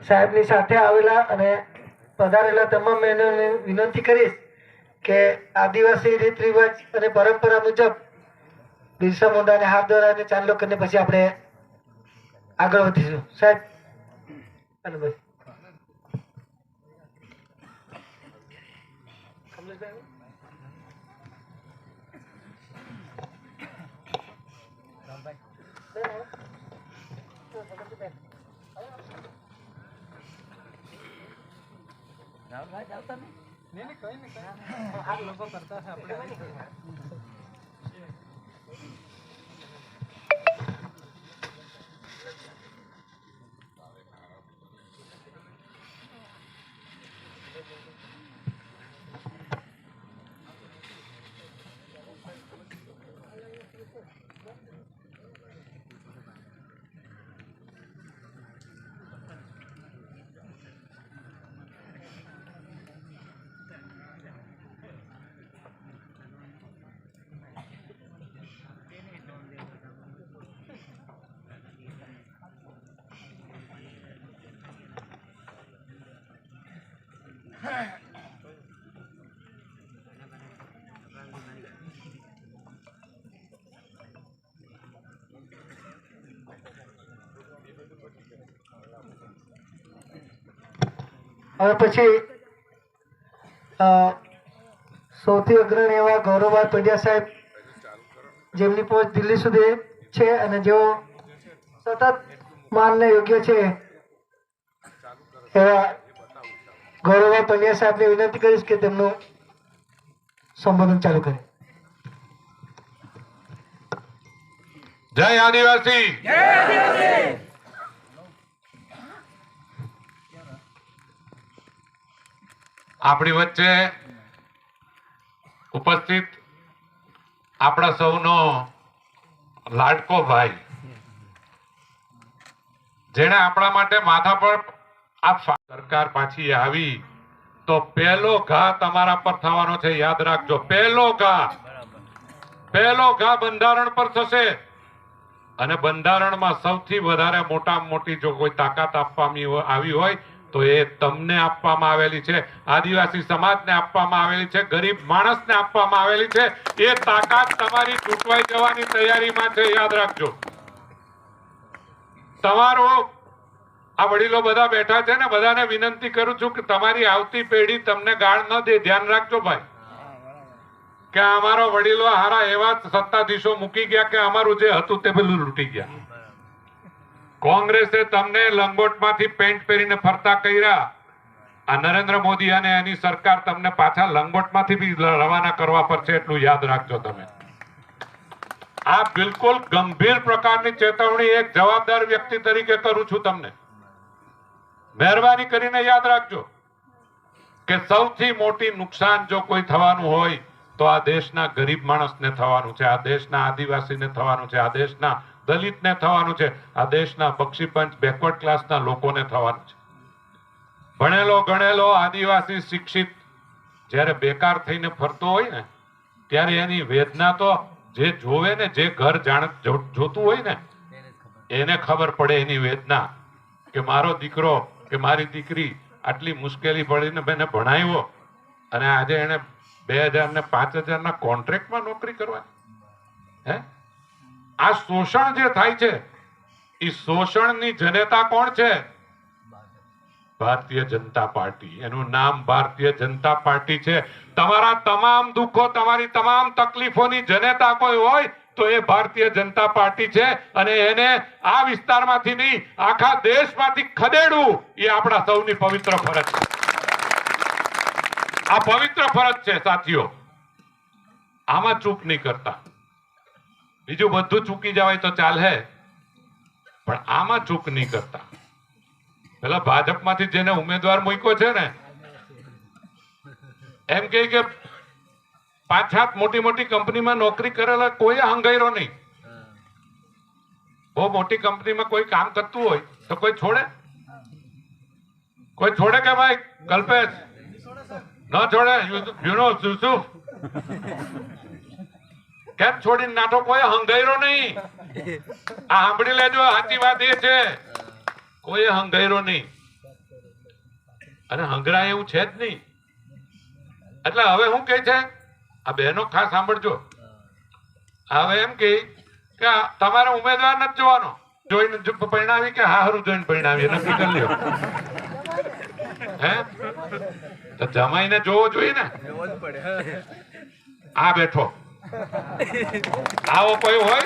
સાહેબની સાથે આવેલા અને પધારેલા તમામ બહેનોને વિનંતી કરીશ કે આદિવાસી રીત રિવાજ અને પરંપરા મુજબ બિરસા મુંડાને હાથ ધરાવીને ચાંદલો કરીને પછી આપણે આગળ વધીશું. સાહેબ, અને ભાઈ કમલેશભાઈ હવે પછી સૌથી અગ્રણી એવા ગૌરવભાઈ પંડ્યા સાહેબ, જેમની પહોંચ દિલ્હી સુધી છે અને જેઓ સતત માનને યોગ્ય છે એવા ગૌરવભાઈ પંડ્યા સાહેબને વિનંતી કરીશ કે તેમનું સંબોધન ચાલુ કરે. જય આદિવાસી! આપણી વચ્ચે ઉપસ્થિત આપણા સૌનો લાડકો ભાઈ જેણે આપણા માટે માથા પર આ ફા- સરકાર પાછી આવી, તો પહેલો ઘા તમારા પર થવાનો છે, યાદ રાખજો. પહેલો ઘા પહેલો ઘા બંધારણ પર થશે. અને બંધારણમાં સૌથી વધારે મોટા મોટી જો કોઈ તાકાત આપવામાં આવી હોય, તો એ તમને આપવામાં આવેલી છે. આદિવાસી સમાજને આપવામાં આવેલી છે, ગરીબ માણસને આપવામાં આવેલી છે. એ તાકાત તમારી તૂટવાઈ જવાની તૈયારીમાં છે, યાદ રાખજો. તમારો આ વડીલો બધા બેઠા છે ને બધાને વિનંતી કરું છું કે તમારી આવતી પેઢી તમને ગાળ ન દે, ધ્યાન રાખજો ભાઈ. કે અમારો વડીલો હારા એવા સત્તાધીશો મૂકી ગયા કે અમારું જે હતું તે બધું લૂંટી ગયા. કોંગ્રેસે તમને લંગોટમાંથી પેન્ટ પહેરીને ફરતા કર્યા. આ નરેન્દ્ર મોદી અને એની સરકાર તમને પાછા લંગોટમાંથી બી રવાના કરવા પર છે એટલું યાદ રાખજો તમે. આ બિલકુલ ગંભીર પ્રકારની ચેતવણી એક જવાબદાર વ્યક્તિ તરીકે કરું છું તમને. મહેરબાની કરીને યાદ રાખજો કે સૌથી મોટી નુકસાન જો કોઈ થવાનું હોય તો આ દેશના ગરીબ માણસને થવાનું છે આ દેશના આદિવાસીને થવાનું છે આ દેશના દલિતને થવાનું છે આ દેશના બક્ષીપંચ બેકવર્ડ ક્લાસના લોકોને થવાનું છે. ભણેલો ગણેલો આદિવાસી શિક્ષિત જ્યારે બેકાર થઈને ફરતો હોય ને ત્યારે એની વેદના તો જે જોવે ને જે ઘર જાણ જોતું હોય ને એને ખબર પડે એની વેદના કે મારો દીકરો કે મારી દીકરી આટલી મુશ્કેલી પડીને મેં ભણાવ્યો અને આજે એને બે હજાર ને પાંચ હજારના કોન્ટ્રાક્ટમાં નોકરી કરવાની. હે? આ શોષણ જે થાય છે, એ શોષણની જનેતા કોણ છે? ભારતીય જનતા પાર્ટી. એનું નામ ભારતીય જનતા પાર્ટી છે. તમારા તમામ દુઃખો, તમારી તમામ તકલીફોની જનેતા કોઈ હોય તો એ ભારતીય જનતા પાર્ટી છે અને એને આ વિસ્તારમાંથી નહીં, આખા દેશમાંથી ખદેડવું એ આપણા સૌની પવિત્ર ફરજ છે. આ પવિત્ર ફરજ છે, સાથીઓ. આમાં ચૂક નહીં કરતા. બીજું બધું ચૂકી જવાય તો ચાલે. પણ આમાં ચૂક નહીં કરતા. પેલા ભાજપમાંથી જેને ઉમેદવાર મૂક્યો છે ને, એમ કહે કે પાંચ મોટી મોટી કંપનીમાં નોકરી કરેલા કોઈ હંગાયરો નહીં. બહુ મોટી કંપનીમાં કોઈ કામ કરતું હોય તો કોઈ છોડે? કોઈ છોડે કે ભાઈ, કલ્પેશ? ન છોડે યુનો યુસુફ? કેમ છોડીને નાઠો કોઈ હંગાયરો નહીં? આ સાંભળી લેજો, સાચી વાત એ છે. કોઈ હંગાયરો નહીં. અને હંગરા એવું છે જ નહીં. એટલે હવે શું કહે છે? આ બહેનો ખાસ સાંભળજો. હવે એમ કે તમારે ઉમેદવાર નથી જોવાનો. જોઈને પરિણામી કે હારું જોઈને પરિણામી નક્કી કરી લ્યો. હે? તો જમાઈને જોવો જોઈએ ને. આ બેઠો. આવો કોઈ હોય?